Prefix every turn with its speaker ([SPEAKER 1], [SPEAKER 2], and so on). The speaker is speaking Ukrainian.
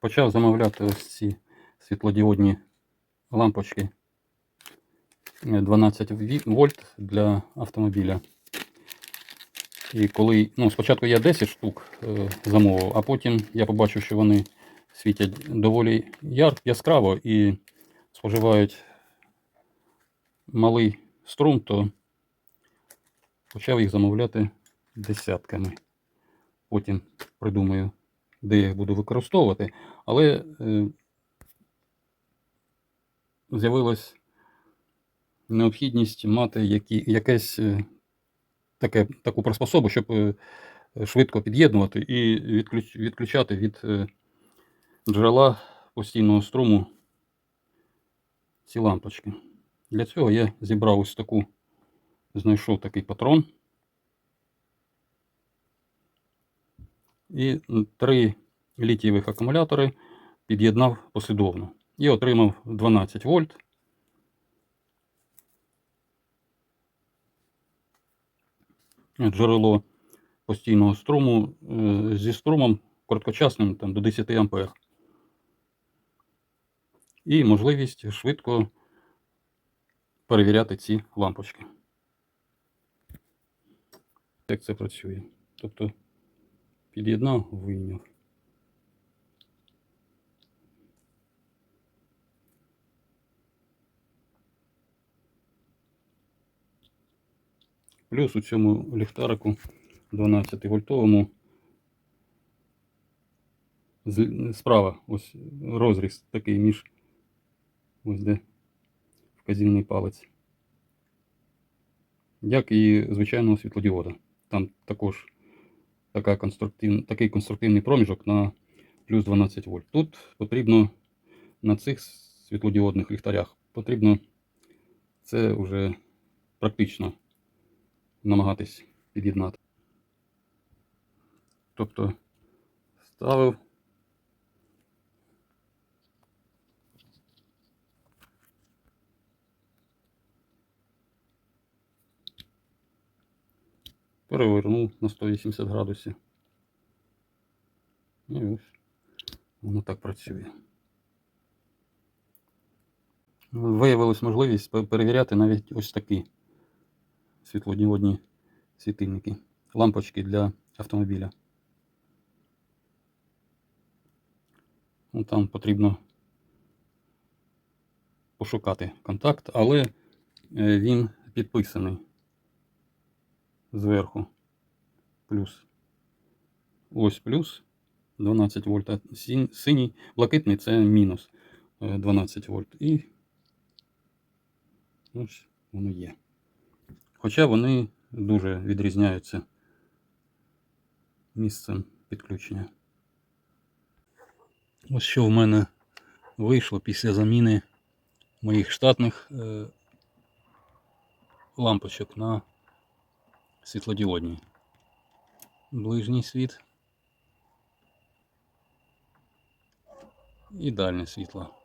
[SPEAKER 1] почав замовляти ось ці світлодіодні лампочки е, 12 вольт для автомобіля. І коли, ну, спочатку я 10 штук е, замовив, а потім я побачив, що вони світять доволі яр, яскраво і споживають малий струм, то почав їх замовляти десятками. Потім придумаю, де я їх буду використовувати. Але е, з'явилась необхідність мати які, якесь е, таке, таку приспособу, щоб е, швидко під'єднувати і відключ, відключати від е, джерела постійного струму ці лампочки. Для цього я зібрав ось таку, знайшов такий патрон. І три літієвих акумулятори під'єднав послідовно. І отримав 12 вольт. Джерело постійного струму е, зі струмом короткочасним там, до 10 ампер. І можливість швидко перевіряти ці лампочки. Як це працює? Тобто під'єднав, вийняв. Плюс у цьому ліхтарику 12 вольтовому справа ось розріз такий між ось де вказівний палець. Як і звичайного світлодіода. Там також така конструктив, такий конструктивний проміжок на плюс 12 вольт. Тут потрібно на цих світлодіодних ліхтарях потрібно це вже практично намагатись під'єднати. Тобто ставив. Перевернув на 180 градусів. І ось воно так працює. Виявилась можливість перевіряти навіть ось такі світлодіодні світильники, лампочки для автомобіля. Ну, там потрібно пошукати контакт, але е, він підписаний зверху. Плюс. Ось плюс 12 вольт, а синій, блакитний це мінус е, 12 вольт. І ось воно є. Хоча вони дуже відрізняються місцем підключення. Ось що в мене вийшло після заміни моїх штатних е, лампочок на світлодіодні. Ближній світ і дальнє світло.